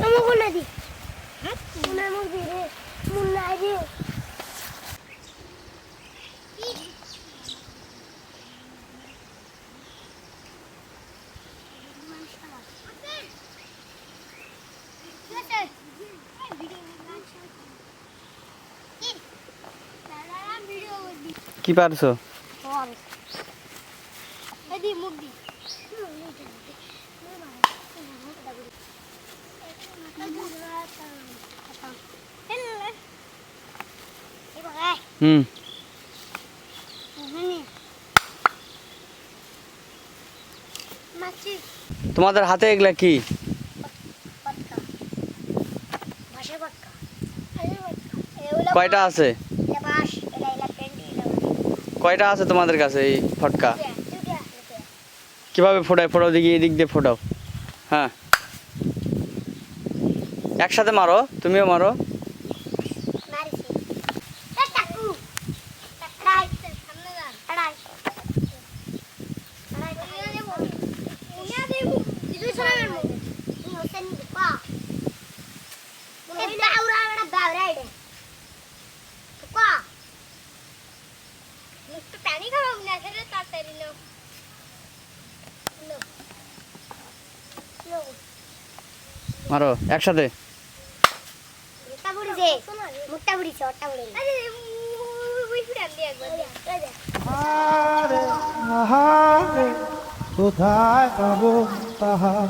আমাকে না দি মুন্না মুখ দি রে মুন্না রে কি পারছো এদি মুখ দি হুম। তোমাদের হাতে এগুলা কি? কয়টা আছে? কয়টা আছে তোমাদের কাছে এই ফটকা? কীভাবে ফোটায়? ফোটাও দিকে এদিক দিয়ে ফোটাও। হ্যাঁ। একসাথে মারো তুমিও মারো। দিয়ে একসাথে দে আহারে আহারে কোথায় পাবো তাহার